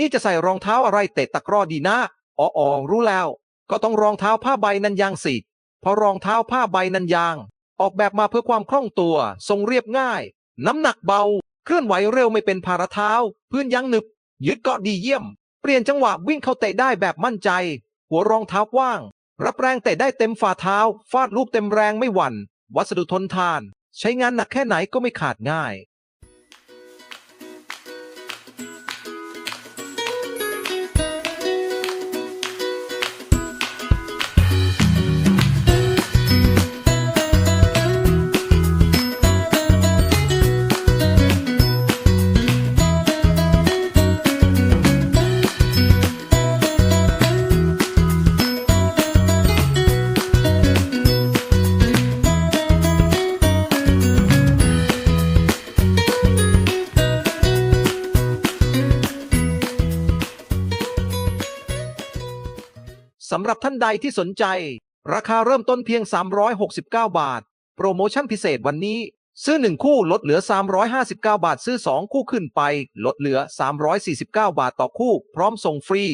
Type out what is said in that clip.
นี้จะใส่รองเท้าอะไรเตะตะกร้อดีนะอ๋อออรู้แล้ว ก็ต้องรองเท้าผ้าใบนันยางสิเพราะรองเท้าผ้าใบนันยาง ออกแบบมาเพื่อความคล่องตัว ทรงเรียบง่าย น้ำหนักเบา เคลื่อนไหวเร็วไม่เป็นภาระเท้า พื้นยังหนึบ ยึดเกาะดีเยี่ยม เปลี่ยนจังหวะวิ่งเข้าเตะได้แบบมั่นใจ หัวรองเท้ากว้าง รับแรงเตะได้เต็มฝ่าเท้า ฟาดลูกเต็มแรงไม่หวั่น วัสดุทนทาน ใช้งานหนักแค่ไหนก็ไม่ขาดง่าย สำหรับท่านใดที่สนใจ ราคาเริ่มต้นเพียง 369 บาท โปรโมชั่นพิเศษวันนี้ ซื้อ 1 คู่ลดเหลือ 359 บาท ซื้อ 2 คู่ขึ้นไป ลดเหลือ 349 บาทต่อคู่ พร้อมส่งฟรี